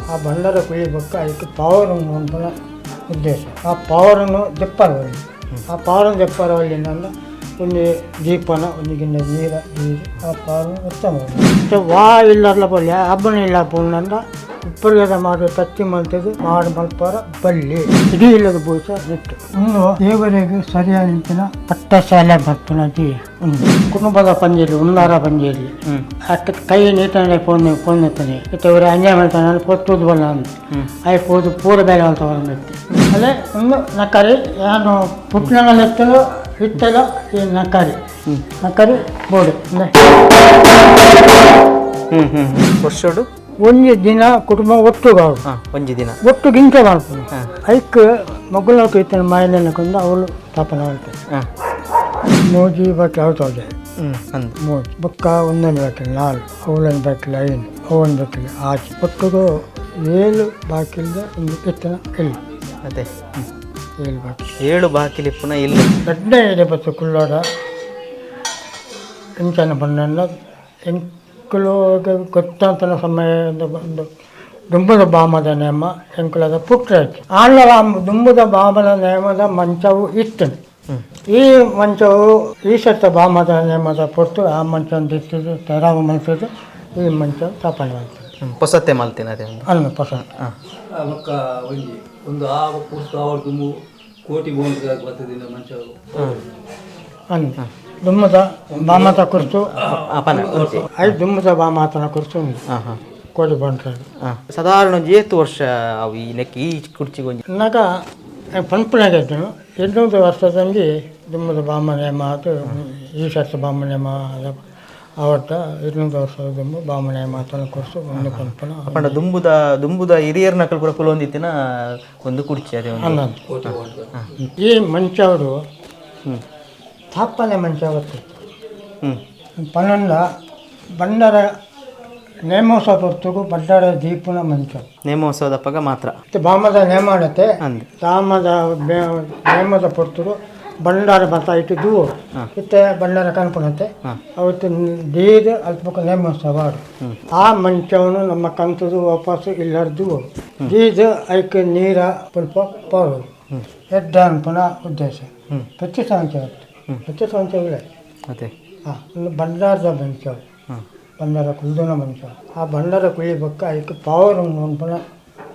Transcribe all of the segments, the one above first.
ఆ బండర కుయ్యబొక్క ಅದಕ್ಕೆ పవర్ ఉంటున్న ఉద్దేశం ఆ పవర్ను చెప్పాలి వాళ్ళు ఆ పవర్ను చెప్పాలి వాళ్ళు ఏంటంటే కొన్ని ದೀಪನ ಒಂದು ಗಿನ್ನ ನೀರ ನೀರು ಆ ಪವರ್ನು ಉತ್ತಮ ಮತ್ತೆ ವಾ ಇಲ್ಲರ್ಲ ಬಲ್ಲಿ ಹಬ್ಬನ ಇಲ್ಲ ಪೂರ್ಣಂದ ಉಪ್ಪರ್ಗದ ಮಾಡುವ ತತ್ತಿ ಮಂತದ್ದು ಮಾಡಿ ಮಲ್ಪಾರ ಬಲ್ಲಿ ಇಡೀ ಇಲ್ಲದ ಭೂಷ ನೆಟ್ಟು ಇನ್ನು ದೇವರಿಗೆ ಸರಿಯಾದ ನಿಂತಿನ ಪಟ್ಟಶಾಲೆ ಭಕ್ತನದಿ ಒಂದು ಕುಟುಂಬದ ಪಂಜಲಿ ಉನ್ನಾರ ಪಂಜಲಿ ಅಕ್ಕ ಕೈ ನೀಟನೆ ಫೋನ್ ಫೋನ್ ಎತ್ತಾನೆ ಇತ್ತವರೆ ಅಂಜಾಯ ಮಾಡ್ತಾನೆ ಪೊತ್ತೂದು ಬಲ್ಲ ಅಂತ. ಅಯ್ಯ ಪೋದು ಪೂರ ಬೇರೆ ಅಂತ ಅಲ್ಲೆ ಅಲ್ಲೇ ಒಂದು ನಕಾರಿ ನಾನು ಪುಟ್ನಂಗಲ್ ಎತ್ತಲು ಇತ್ತಲ ಈ ನಕಾರಿ. ನಕಾರಿ ಬೋರ್ಡು. ಹ್ಞೂ ಹ್ಞೂ ವರ್ಷೋಡು? ಒಂದು ದಿನ ಕುಟುಂಬ ಒಟ್ಟುಗಾವು ಹಾಂ ಒಂಜಿ ದಿನ. ಒಟ್ಟು ಗಿಂಕೆ ಮಾಡ್ತೀನಿ. ಐಕ್ ಮಗುಲ ಇತ್ತನ ಕೊಂದು ಅವಳು ಸ್ಥಾಪನೆ ಮಾಡ್ತಾರೆ ಹಾಂ. ಮೋಜಿ ಬಟ್ ಆಡ್ತಾವೆ ಹ್ಞೂ ಮೋಜಿ. ಬೊಕ್ಕ ಒಂದೊಂದು ಬೇಕಿಲ್ಲ ನಾಲ್ಕು. ಅವಳನ್ನ ಬೇಕಿಲ್ಲ ಐನು ಅವನ ಬೇಕಿಲ್ಲ ಆಚೆ ಒಟ್ಟಿಗೂ ಏಳು ಬಾಕಿಲ್ದ ಒಂದು ಎತ್ತನ ಇಲ್ಲ. ಅದೇ. ಏಳು ಬಾಕಿ ಏಳು ಬಾಕಿಲಿ ಪುನಃ ಇಲ್ಲ. ದೊಡ್ಡ ಇದೆ ಬಸ್ಸು ಕುಳ್ಳೋಡ ಎಂಚನ ಬಣ್ಣ ಎಂಕುಲು ಗೊತ್ತಂತನ ಸಮಯದ ಬಂದು ದುಂಬದ ಬಾಮದ ನೇಮ ಎಂಕುಲದ ಪುಟ್ಟ ಆಳ್ಳ ದುಂಬದ ಬಾಮದ ನೇಮದ ಮಂಚವು ಇತ್ತು ಈ ಮಂಚವು ಈಶತ್ತ ಬಾಮದ ನೇಮದ ಪೊಟ್ಟು ಆ ಮಂಚವನ್ನು ಇಟ್ಟಿದ್ದು ತೆರಾವ ಮನಸ್ಸಿದ್ದು ಈ ಮಂಚ ಸ್ಥಾಪನೆ ಮಾಡ್ತದೆ ಪೊಸತ್ತೆ ಹೊಸತೆ ಮಲ್ತಿನ ಅದೇ ಅಲ್ಲ ಪೊಸ ಅವಕ್ಕ ಒಂಜಿ ಒಂದು ಆ ಪುಸ್ತಕ ಕೋಟಿ ಬೋಂಡ್ ಬರ್ತದೆ ಮಂಚವು. ಅನ್ನ ದುಮ್ಮದ ಬಾಮಾತ ಕುರಿತು ಅಪನ ಐದು ದುಮ್ಮದ ಬಾಮಾತನ ಕುರಿತು ಉಂಟು ಹಾ ಹಾ. ಕೋಡಿ ಬಂಟ್ರೆ ಹಾ ಸಾಧಾರಣ ಒಂಜಿ ಏತು ವರ್ಷ ಅವು ಈ ನೆಕ್ ಈ ಕುರ್ಚಿಗೆ ಒಂಜಿ ನಾಗ ಪಂಪನಾಗ ಇದ್ದನು ಎಂಟುನೂರು ವರ್ಷದಲ್ಲಿ ದುಮ್ಮದ ಬಾಮನೆ ಮಾತು ಈ ಸರ್ತ ಬಾಮನೆ ಮಾ ಅವತ್ತ ಎಂಟುನೂರು ವರ್ಷದ ದುಂಬು ಬಾಮನೆ ಮಾತನ್ನು ಕೊಡಿಸು ಒಂದು ಪಂಪನ ಅಪಂಡ ದುಂಬುದ ದುಂಬುದ ಹಿರಿಯರ್ ನಕಲ್ ಕೂಡ ಕುಲೊಂದಿತ್ತಿನ ಒಂದು ಕುರ್ಚಿ ಅದೇ ಒಂದು. ಈ ಮಂಚವರು ಹ್ಮ್. ಸ್ಥಾಪನೆ ಮಂಚ ಅವತ್ತು ಹ್ಮ್. ಪನ್ನೊಂದ ಬಂಡರ ನೇಮೋತ್ಸವ ಹೊತ್ತಿಗೂ ಬಂಡಾರ ದೀಪನ ಮಂಚ ನೇಮೋತ್ಸವದ ಪಗ ಮಾತ್ರ. ಮತ್ತೆ ಬಾಮದ ನೇಮಾಡತೆ ಅಂದ್. ರಾಮದ ನೇಮದ ಪೊರ್ತರು ಬಂಡಾರ ಬರ್ತಾ ಇಟ್ಟು ದೂರ. ಇತ್ತೆ ಬಂಡಾರ ಕನ್ಪುಣತೆ ಹಾ. ಅವತ್ತು ದೀದ ಅಲ್ಪ ನೇಮೋತ್ಸವ ಆಡು. ಆ ಮಂಚವನ್ನು ನಮ್ಮ ಕಂತದು ವಾಪಸ್ಸು ಇಲ್ಲರ್ದು. ದೀದ ಐಕ ನೀರ ಸ್ವಲ್ಪ ಪವರು ಎದ್ದ ಅನ್ಪನ ಉದ್ದೇಶ. ಪ್ರತಿ ಸಂಚ ಪ್ರತಿ ಸಂಚ ಇಲ್ಲ ಅದೇ ಹಾಂ ಮಂಚ. ಹ್ಮ್. ಬಂಡಾರ ಕುಲ್ದನ ಮಂಚ. ಆ ಬಂಡಾರ ಕುಳಿಬೇಕು ಅದಕ್ಕೆ ಪವರ್ ಅನ್ನೋ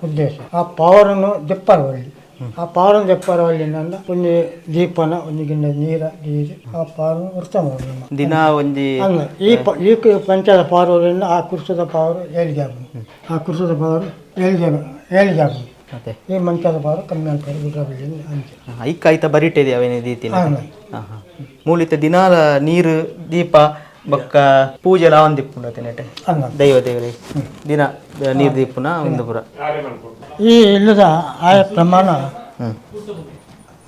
ಉದ್ದೇಶ. ಆ ಪವರನ್ನು ದೆಪ್ಪರ ಹೊಳ್ಳಿ ಆ ಪವರನ್ನು ಹೊಳ್ಳಿ ಒಳ್ಳಿನಿಂದ ಒಂದು ದೀಪನ ಒಂದು ಗಿಂಡ ನೀರ ನೀರು ಆ ಪಾರು ಉತ್ತಮ ದಿನ ಒಂದು ಅಲ್ಲ ಈ ಪ ಈ ಪಂಚದ ಪವರದಿಂದ ಆ ಕುರ್ಸದ ಪವರ್ ಏಳಿಗೆ ಆಗುದು ಆ ಕುರ್ಸದ ಪವರ್ ಏಳಿಗೆ ಏಳಿಗೆ ಆಗುದು ಅದೇ ಈ ಮಂಚದ ಬಾರ ಕಮ್ಮಿ ಅಂತಾರೆ ಗುಡ್ರಬಲ್ಲಿ ಅಂಚೆ. ಐಕ ಐತ ಬರಿಟೇದಿ ಅವೇನೇ ದೀತಿನ ಹಾಂ ಹಾ. ಹಾ ಮೂಲಿತ ದಿನಾಲ ನೀರು ದೀಪ ಬೊಕ್ಕ ಪೂಜೆ ಲಾವನ್ ದಿಪ್ಪುಂಡತೆ ನೆಟೆ ದೈವ ದೇವರೇ ದಿನ ನೀರ್ ದೀಪುನ ಒಂದು ಪುರ? ಈ ಇಲ್ಲದ ಆಯ ಪ್ರಮಾಣ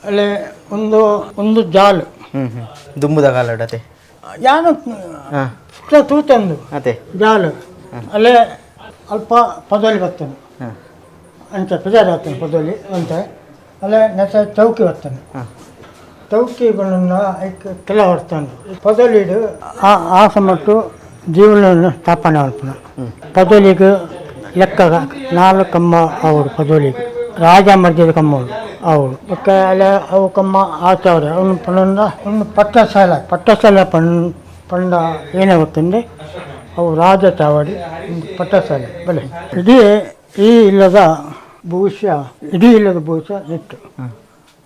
ಅಲ್ಲಿ ಒಂದು ಒಂದು ಜಾಲು. ಹ್ಮ್ ಹ್ಮ್. ದುಂಬುದ ಕಾಲಡತೆ ಯಾನು ತೂತಂದು ಅದೇ ಜಾಲು. ಅಲ್ಲೇ ಅಲ್ಪ ಪದಲಿ ಬರ್ತಾನೆ ಹಾ ಪ್ರಜಾರ ಪೂಜಾರಿ ಬರ್ತಾನೆ ಪದೋಲಿ ಅಂತ. ಅಲ್ಲೇ ನೆಸ ಚೌಕಿ ಬರ್ತಾನೆ ಚೌಕಿಗಳನ್ನು ಕೆಲ ಹೊರ್ತಾನೆ ಪದಲಿಡು ಆ ಆಸ ಮತ್ತು ಜೀವನ ಸ್ಥಾಪನೆ ಮಾಡ್ತಾನೆ. ಪದೋಲಿಗೆ ಲೆಕ್ಕ ನಾಲ್ಕು ಕಮ್ಮ ಅವರು ಪದೋಲಿಗೆ. ರಾಜ ಮರ್ಜಿದ ಕಮ್ಮ ಅವರು ಮತ್ತೆ ಅಲ್ಲೇ ಅವು ಕಮ್ಮ ಆಚವ್ರೆ ಅವನು ಪಣಂದ ಒಂದು ಪಟ್ಟಸಾಲ ಪಟ್ಟಸಾಲ ಪಣ್ ಪಂಡ ಏನೇ ಗೊತ್ತಂದ್ರೆ ಅವು ರಾಜ ಚಾವಡಿ ಒಂದು ಪಟ್ಟಸಾಲೆ ಬೆಲೆ. ಇಡೀ ಈ ಇಲ್ಲದ ಭವಿಷ್ಯ ಇಡೀ ಇಲ್ಲದ ಭವಿಷ್ಯ ಇತ್ತು.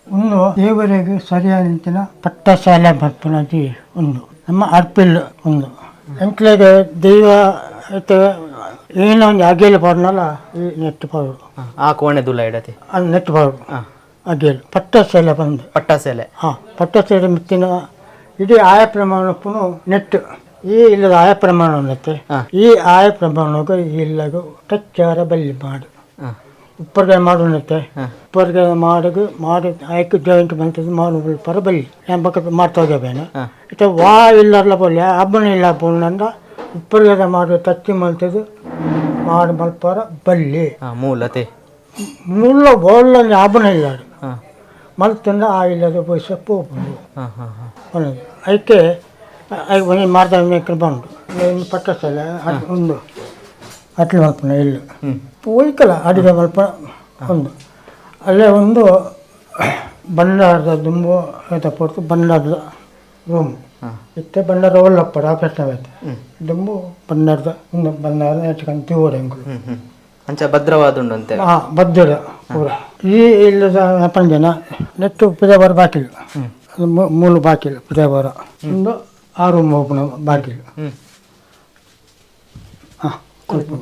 ಒಂದು ದೇವರಿಗೆ ಸರಿಯಾದ ನಿಂತಿನ ಪಟ್ಟಶಾಲೆ ಬರ್ಪುನದಿ ಒಂದು. ನಮ್ಮ ಅರ್ಪಿಲ್ ಒಂದು. ಎಂಟ್ಲೆಗೆ ದೈವ ಏನೋ ಒಂದು ಅಗೇಲು ಪಡ್ನಲ್ಲ ಈ ನೆಟ್ಟು ಬರು ಆ ಕೋಣೆ ದುಲ್ಲ ಇಡತಿ? ಅದು ನೆಟ್ಟು ಬರು ಅಗೇಲು ಪಟ್ಟಶಾಲೆ ಬಂದು. ಪಟ್ಟಶಾಲೆ ಹಾಂ ಪಟ್ಟಶಾಲೆ ಮಿತ್ತಿನ ಇಡೀ ಆಯ ಪ್ರಮಾಣಕ್ಕೂ ನೆಟ್ಟು. ಈ ಇಲ್ಲದ ಆಯ ಪ್ರಮಾಣ ಅನ್ನತ್ತೆ ಈ ಆಯ ಪ್ರಮಾಣ ಇಲ್ಲಗ ಟಚ್ಚಾರ ಬಲ್ಲಿ ಮಾಡು. ಉಪ್ಪರ್ಗೆ ಮಾಡುತ್ತೆ ಉಪ್ಪರ್ಗೆ ಮಾಡಿಗೆ ಮಾಡಿ ಆಯ್ಕೆ ಜಾಯಿಂಟ್ ಬಂತದ್ದು ಮಾಡು ಪರ ಬಲ್ಲಿ ಏನು ಪಕ್ಕ ಮಾಡ್ತಾ ಹೋಗ್ಯಾವೇನು? ಹಾ. ಇತ್ತ ವಾ ಇಲ್ಲರ್ಲ ಬಲ್ಲಿ ಹಬ್ಬನ ಇಲ್ಲ ಪೂರ್ಣಂದ ಉಪ್ಪರ್ಗೆ ಮಾಡಿ ತತ್ತಿ ಮಂತದ್ದು ಮಾಡಿ ಮಲ್ಪರ ಬಲ್ಲಿ. ಮೂಲತೆ. ಮುಲ್ಲ ಬೋಳ್ಳ ಹಬ್ಬನ ಇಲ್ಲ ಹಾ. ಮಲ್ತಂದ ಆ ಇಲ್ಲದ ಪೈಸೆ ಪೋಪುಂಡು. ಹಾ ಹಾ ಹಾ. ಅನ್ನೋದು ಅದಕ್ಕೆ ಐದು ಒಂದು ಮಾರ್ದ ಮೇಕಲ್ ಬಂದು ಇನ್ನು ಪಟ್ಟಸಲ ಅದು ಒಂದು ಅಟ್ಲು ಮಲ್ಪನ ಇಲ್ಲ. ಹೋಯ್ಕಲ್ಲ ಅಡುಗೆ ಮಲ್ಪ ಒಂದು. ಅಲ್ಲೇ ಒಂದು ಬಂಡಾರದ ದುಂಬು ಆಯ್ತಾ ಪೊರ್ತು ಬಂಡಾರದ ರೂಮ್ ಇತ್ತೆ ಬಂಡಾರ ಒಳ್ಳಪ್ಪಡ ಆಕರ್ಷಣವಾಯ್ತು ದುಂಬು ಬಂಡಾರದ ಒಂದು ಬಂಡಾರ ಹೆಂಗಳು ಹ್ಞೂ ಹ್ಞೂ ಅಂಚ ಭದ್ರವಾದುಂಡಂತೆ ಹಾಂ ಭದ್ರ ಪೂರ. ಈ ಇಲ್ಲದ ಪಂಜನ ನೆಟ್ಟು ಪಿದವರ ಬಾಕಿಲ್ಲ ಮೂಲು ಬಾಕಿಲು ಪಿದವರ. ಒಂದು ಆರು ಓಪನ ಬಾಕಿಲು ಹ್ಞೂ ಹಾಂ ಕುಲ್ಪು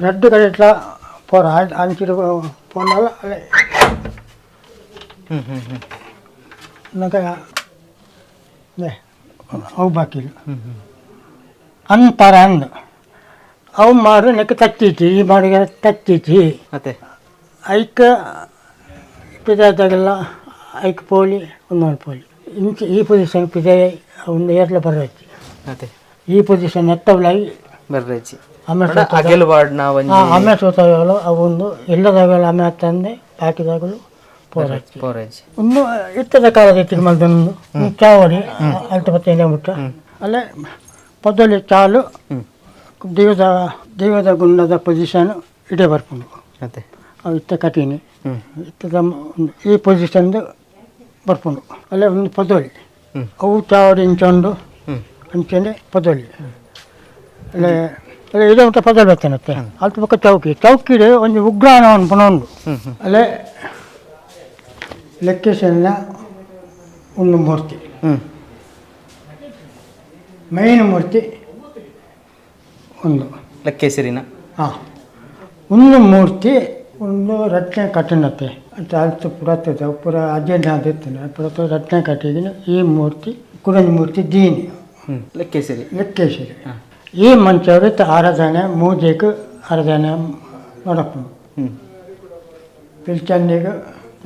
ரெண்டு கடையில் போகிறேன் அனுப்பிச்சிட்டு போனாலும் ಅಲ್ಲೇ ಹ್ಞೂ ಹ್ಞೂ ಹ್ಞೂ ನನಗೆ ನೇ ಅವು ಬಾಕಿಲು ಹ್ಞೂ ಹ್ಞೂ ಅಂತಾರೆ ಅಂದು ಅವು ಮಾರು ನೆಕ್ಕೆ ತಚ್ಚಿತಿ ಈ ಮಾಡಿಗೆ ತಚ್ಚಿತಿ ಮತ್ತೆ ಐಕ ಪಿದಾದಾಗೆಲ್ಲ ಐಕ ಪೋಲಿ ಒಂದೊಂದು ಪೋಲಿ ಇಂಚ ಈ ಪೊಸಿಷನ್ ಪಿದೆ ಒಂದು ಏರ್ಲ ಬರಬೇಕು ಮತ್ತೆ ಈ ಪೊಸಿಷನ್ ಎತ್ತವಲಾಗಿ ಬರ್ರೇಚಿ ಆಮೇಲೆ ಅಗೆಲ್ವಾಡ್ನ ಒಂಜಿ ಆಮೆ ಸೋತಾಗಲು ಅವೊಂದು ಎಲ್ಲದಾಗಲು ಆಮೆ ತಂದೆ ಹಾಕಿದಾಗಲು ಪೋರಾಚಿ ಪೋರೇಜ್ ಒಂದು ಇತ್ತದ ಕಾಲದ ತಿರುಮಲದೊಂದು ಚಾವಡಿ ಅಲ್ಟ ಪತ್ತೇನೆ ಬಿಟ್ಟು ಅಲ್ಲೇ ಪೊದಲಿ ಚಾಲು ಹ್ಞೂ ದೇವದ ದೇವದ ಗುಂಡದ ಪೊಸಿಷನ್ ಇಡೇ ಬರ್ಕೊಂಡು ಮತ್ತೆ ಅವು ಇತ್ತ ಕಟೀನಿ. ಒಂದು ಈ ಪೊಸಿಷನ್ದು ಬರ್ಕೊಂಡು ಅಲ್ಲ ಒಂದು ಪದೋಳಿ ಅವು ಚಾವಡಿ ಇಂಚೊಂದು ಹ್ಞೂ ಅಂಚನೆ ಪದೋಳಿ ಅಲ್ಲ ಅಲ್ಲೇ ಇದೆ ಅಂತ ಪದಲ್ ಬರ್ತಾನತ್ತೆ ಅಲ್ಪ ಪಕ್ಕ ಚೌಕಿ. ಚೌಕಿಡೆ ಒಂದು ಉಗ್ರಾಣ ಪುನೊಂದು. ಹ್ಞೂ ಅಲ್ಲ ಅಲ್ಲೇ ಲೆಕ್ಕೇಶನ್ನ ಒಂದು ಮೂರ್ತಿ. ಹ್ಮ್. ಮೈನ್ ಮೂರ್ತಿ ಒಂದು. ಲಕ್ಕೇಶರಿನ ಹಾಂ. ಒಂದು ಮೂರ್ತಿ ಒಂದು ರತ್ನ ಕಟ್ಟಿನತ್ತೆ ಅಂತ ಅಲ್ತು ಪುರಾತದ ಪುರ ಅಜೆಂಡ ಆದಿತ್ತನೆ ಪುರಾತ ರತ್ನ ಕಟ್ಟಿದ್ದೀನಿ ಈ ಮೂರ್ತಿ ಕುರಂಜ ಮೂರ್ತಿ ದೀನಿ. ಲಕ್ಕೇಸರಿ ಲೆಕ್ಕೇಶ್ವರಿ. ಈ ಮಂಚವರು ಆರಾಧನೆ ಮೂಜೆಗೆ ಆರಾಧನೆ ಮಾಡಪ್ಪ. ಹ್ಞೂ ಪಿಲ್ಚನ್ನಿಗೆ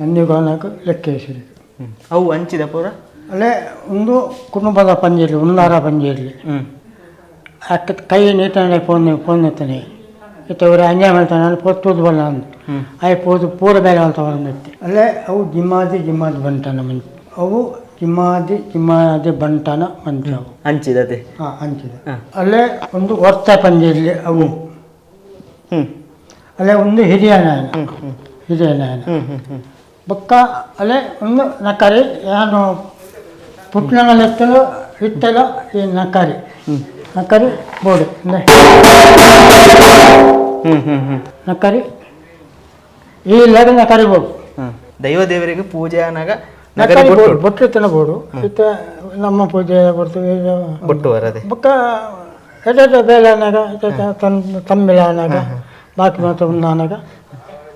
ನನ್ನಿಗೋನಕ್ಕೆ ಲೆಕ್ಕೇಶ್ವರಿ. ಹ್ಞೂ ಅವು ಹಂಚಿದ ಪೂರ? ಅಲ್ಲೇ ಒಂದು ಕುಟುಂಬದ ಪಂಜಿರಲಿ ಉನ್ನಾರ ಪಂಜಿರಲಿ ಅಕ್ಕ ಕೈ ನೀತಾನೆ ಫೋನ್ ಫೋನ್ ಎತ್ತಾನೆ ಇತ್ತ ಇವರು ಅಂಜಾಯ ಮಾಡ್ತಾನೆ ಅಲ್ಲಿ ಪೊತ್ತೂದು ಬಲ್ಲ ಅಂತ. ಹ್ಞೂ ಅಯ್ಯ ಪೋದು ಪೂರ ಬೇರೆ ಅಂತ ಮತ್ತೆ. ಅಲ್ಲೇ ಅವು ಜಿಮ್ಮಾದಿ ಜಿಮ್ಮಾದಿ ಬಂಟನ ಮಂಚ ಅವು ಜಿಮ್ಮಾದಿ ಜಿಮ್ಮಾದಿ ಬಂಟಾನ ಮಂದಿ ಅವು. ಹಂಚಿದತೆ ಹಾಂ ಹಂಚಿದೆ. ಅಲ್ಲೇ ಒಂದು ವರ್ತ ಪಂಜಿರಲಿ ಅವು. ಅಲ್ಲೇ ಒಂದು ಹಿರಿಯ ನಾಯನ. ಹಿರಿಯ ನಾಯನ. ಬಕ್ಕ ಅಲ್ಲೇ ಒಂದು ನಕಾರಿ ಏನು ಪುಟ್ನಗಲೆತ್ತಲು ಇತ್ತಲ್ಲ ಈ ನಕರಿ. ನಕರಿ ಬೋಡು ಅಂದ್ರೆ ಹ್ಞೂ ಹ್ಞೂ ಹ್ಞೂ ನಕರಿ. ಈ ಇಲ್ಲ ನಕರಿ ಬೋಡು ಹಾಂ ದೈವ ದೇವರಿಗೆ ಪೂಜೆ ಅನ್ನಾಗ ನಕರಿ ಬೊಟ್ಟು. ಬೋಡು ಬೊಟ್ಟಿರ್ತನ ಬೋಡು ಇತ್ತ ನಮ್ಮ ಪೂಜೆ ಬರ್ತೀವಿ ಬೊಟ್ಟು ಬರದೆ ಬೊಕ್ಕ ಎಡೆ ಬೇಲೆ ಅನ್ನಾಗ ತನ್ ತಮ್ಮಿಲ ಅನ್ನಾಗ ಬಾಕಿ ಮಾತ್ರ ಒಂದು ಅನ್ನಾಗ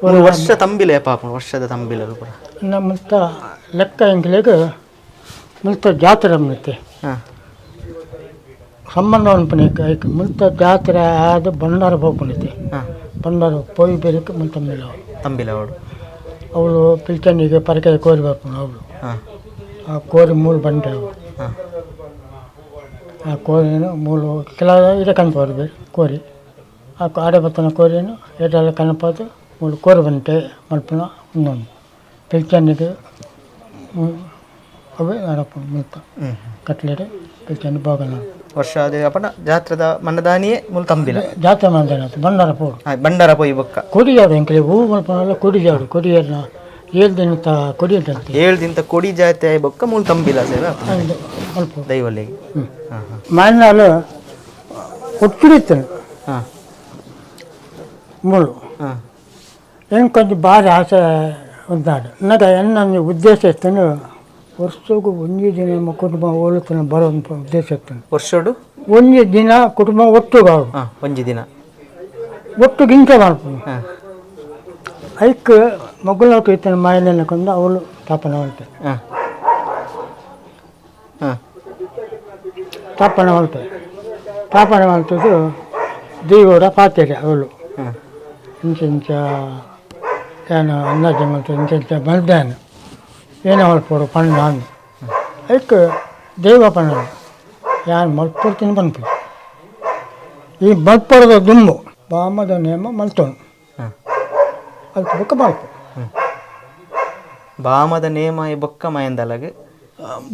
ಒಂದು ವರ್ಷ ತಂಬಿಲೆ ಪಾಪ ವರ್ಷದ ತಂಬಿಲರು ಕೂಡ. ನಮ್ಮ ಲೆಕ್ಕ ಎಂಕ್ಲೆಗೆ ಮುಂತ ಜಾತ್ರೆ ಮತ್ತೆ ಹಾಂ. ಸಂಬಂಧ ಅನ್ಪನಿಕ ಐಕ್ ಮಿಲ್ತ ಜಾತ್ರೆ ಆದ ಬಂಡಾರ ಹೋಗ್ಕೊಂಡಿದ್ದೆ ಹಾಂ. ಬಂಡಾರ ಪೋಯಿ ಬೇರಕ್ಕೆ ಮಿಲ್ತ ಮೇಲೆ ತಂಬಿಲ್ಲ ಅವಳು ಅವಳು ಪಿಲ್ಚನಿಗೆ ಪರಕೆ ಕೋರಿ ಬರ್ಕೊಂಡು ಅವಳು. ಆ ಕೋರಿ ಮೂಲ ಬಂಡೆ ಅವಳು. ಆ ಕೋರಿನ ಮೂಲು ಕೆಲವು ಇದೆ ಕನಪೋದು ಕೋರಿ. ಆ ಆಡೆ ಬತ್ತನ ಕೋರಿನು ಏಟೆಲ್ಲ ಕನಪಾದು ಮೂಲು ಕೋರಿ ಬಂಟೆ ಮಲ್ಪನ ಇನ್ನೊಂದು. ಪಿಲ್ಚನಿಗೆ ಅವೇ ನಡಪ ಮುಂತ. ಕಟ್ಲೇಡೆ ಪಿಲ್ಚನಿ ಬಾಗನ ವರ್ಷ ಅಪನ ಜಾತ್ರದ ಮನ್ನದಾನಿಯೇ ಮುಲ್ ತಂಬಿಲ. ಜಾತ್ರೆ ಮನದಾನ ಬಂಡಾರ ಪೋಡು. ಹಾಂ ಬಂಡಾರ ಪೊಯ್ ಬೊಕ್ಕ. ಕೊಡಿಯಾರು ಎಂಕಲೆ ಹೂ ಮಲ್ಪನಲ್ಲ ಕೊಡಿಯಾರು ಕೊಡಿಯಾರನ ಏಳು ದಿನಂತ ತ ಕೊಡಿಯಂತೆ ಏಳು ದಿನ ಕೊಡಿ ಜಾತಿ ಆಯ್ ಬೊಕ್ಕ ಮುಲ್ ತಂಬಿಲ ಸೇವೆ? ಅಲ್ಪ. ದೈವಲ್ಲಿಗೆ. ಹ್ಞೂ ಹಾಂ ಹಾಂ. ಮಣ್ಣಾಲು ಒಟ್ಟಿಡಿತ್ತು ಹಾಂ. ಮುಳು. ಹಾಂ. ಏನು ಕೊಂಚ ಭಾರಿ ಆಸೆ ಉಂಟಾಡು ನನಗೆ ನನ್ನ ಉದ್ದೇಶ ಇತ್ತು ವರ್ಷಕ್ಕೂ ಒಂದೇ ದಿನ ನಮ್ಮ ಕುಟುಂಬ ಹೋಲುತ್ತಾನೆ ಬರೋ ಒಂದು ಉದ್ದೇಶ ಇತ್ತು ವರ್ಷೋಡು? ಒಂದೇ ದಿನ ಕುಟುಂಬ ಒಟ್ಟುಗಾವು ಹಾಂ ಒಂಜಿ ದಿನ. ಒಟ್ಟು ಗಿಂತ ಮಾಡ್ಬೋದು ಹಾಂ. ಐಕ್ ಮಗುಳ ಇತ್ತನ ಮಾಯನೆಲ್ಲ ಕೊಂದು ಅವಳು ತಾಪನ ಹೊಲ್ತೆ ಹಾಂ. ಹಾಂ. ತಾಪನ ಹೊಲ್ತೆ ತಾಪನ ಹೊಲ್ತದ್ದು ದೇವರ ಪಾತ್ರೆ ಅವಳು. ಹಾಂ. ಇಂಚ ಇಂಚ ಏನು ಅಂದಾಜು ಮತ್ತು ಇಂಚ ಇಂಚ ಮಲ್ದಾನ ಏನೋ ಹೊಲ್ಪೋಡು ಪಣ್ಣ ಅಂದು ಅದಕ್ಕೆ ದೇವ ಪಣ್ಣ ಯಾರು ಮಲ್ಪಡ್ತೀನಿ ಬಂತು ಈ ಮಲ್ಪಡದ ದುಂಬು ಬಾಮದ ನೇಮ ಮಲ್ತೋನು ಅದಕ್ಕೆ ಬೊಕ್ಕ ಮಲ್ಪ ಬಾಮದ ನೇಮ ಈ ಬೊಕ್ಕ ಮಯಂದಲಗ್?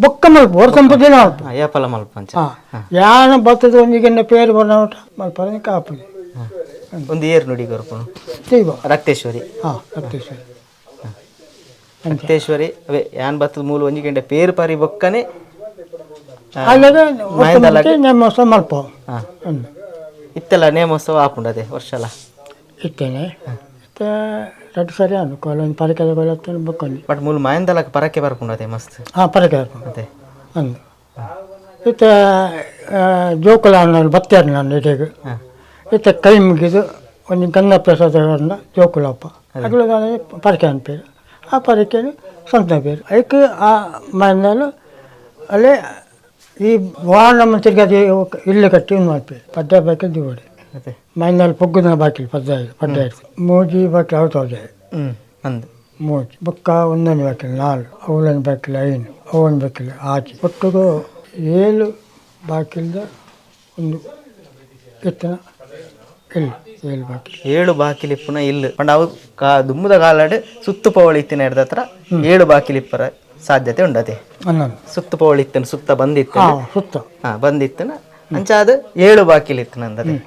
ಬೊಕ್ಕ ಮಲ್ಪ ಹೊರ ಸಂಪದಿನ ಹಾ, ಏಪಲ ಮಲ್ಪ ಅಂಚ. ಬರ್ತದೆ ಯಾನ ಬತ್ತದ ಒಂದಿಗೆನ್ನ ಪೇರು ಬಣ್ಣ ಮಲ್ಪ ಮಲ್ಪನೆ ಕಾಪುಲಿ. ಒಂದು ಏರು ನುಡಿ ಕೊರ್ಪುನು ದೈವ. ರಕ್ತೇಶ್ವರಿ. ಹಾಂ ರಕ್ತೇಶ್ವರಿ. ರಕ್ತೇಶ್ವರಿ ಅವೇ ಯಾನ್ ಬತ್ತದ ಮೂಲ ಒಂಜಿ ಗಂಟೆ ಪೇರು ಪಾರಿ ಬೊಕ್ಕನೆ ಅಲ್ಲದೆ ಮಾಯದಲಗೆ- ನೇಮೋತ್ಸವ ಮಲ್ಪ ಇತ್ತೆಲ್ಲ ನೇಮೋತ್ಸವ ಆಪುಂಡದೆ ವರ್ಷಲ? ಇತ್ತೇನೆ. ಮತ್ತೆ ಎರಡು ಸರಿ ಅನುಕೂಲ ಒಂದು ಪರಿಕರ ಕೊಲತ್ತ ಬಕ್ಕೊಂಡಿ ಬಟ್ ಮೂಲ ಮಾಯಂದಲಕ ಪರಕ್ಕೆ ಬರ್ಪುಂಡದೆ ಮಸ್ತ್. ಹಾಂ ಪರಕೆ ಅದೇ ಅಂದು ಇತ್ತ ಜೋಕುಲ ಅನ್ನೋದು ಬತ್ತಾರ ನಾನು ಇಡೆಗೆ ಇತ್ತ ಕೈ ಮುಗಿದು ಒಂದು ಗಂಗಾ ಪ್ರಸಾದ ಜೋಕುಲಪ್ಪ. ಅಗಲ ಪರಕೆ ಅನ್ಪೇರು ಆ ಪರಿಕೆನು ಸ್ವಂತ ಬೇರು ಅದಕ್ಕೆ ಆ ಮನೆಯಲ್ಲಿ ಅಲ್ಲೇ ಈ ವಾಹನ ಮಂತ್ರಿಗೆ ಅದು ಇಲ್ಲಿ ಕಟ್ಟಿ ಮಾಡ್ತೀವಿ. ಪಡ್ಡ ಬಾಕಿ ದಿವಡಿ ಅದೇ ಮೈನಲ್ಲಿ ಪೊಗ್ಗುನ ಬಾಕಿಲ್ ಪದ್ದ ಪಡ್ಡ ಇರ್ತದೆ ಮೂಜಿ ಅವ್ರು ಅವತ್ತವ್ದೆ ಹ್ಮ್ ಅಂದು ಮೂಜಿ ಬೊಕ್ಕ ಒಂದೊಂದು ಬಾಕಿಲ್ ನಾಲ್ಕು. ಅವಳನ್ನು ಬಾಕಿಲ್ ಐನು ಅವನ ಬಾಕಿಲ್ ಆಚೆ. ಒಟ್ಟಿಗೂ ಏಳು ಬಾಕಿಲ್ದ ಒಂದು ಎತ್ತನ ಇಲ್ಲ. ಏಳು ಬಾಕಿಲಿ ಏಳು ಬಾಕಿಲಿಪ್ಪುನ ಇಲ್ಲ. ಪಂಡ ಅವು ಕಾ ದುಮ್ಮದ ಕಾಲಡ್ ಸುತ್ತು ಪವಳಿ ಇತ್ತಿನ ಹಿಡ್ದ ಹತ್ರ ಏಳು ಬಾಕಿಲಿಪ್ಪರ ಸಾಧ್ಯತೆ ಉಂಡತೆ. ಸುತ್ತು ಪವಳಿ ಇತ್ತನ ಸುತ್ತ ಬಂದಿತ್ತು ಸುತ್ತ. ಹಾ ಬಂದಿತ್ತನ. ಅಂಚಾದ ಏಳು ಬಾಕಿಲಿತ್ತು ನಂದದೆ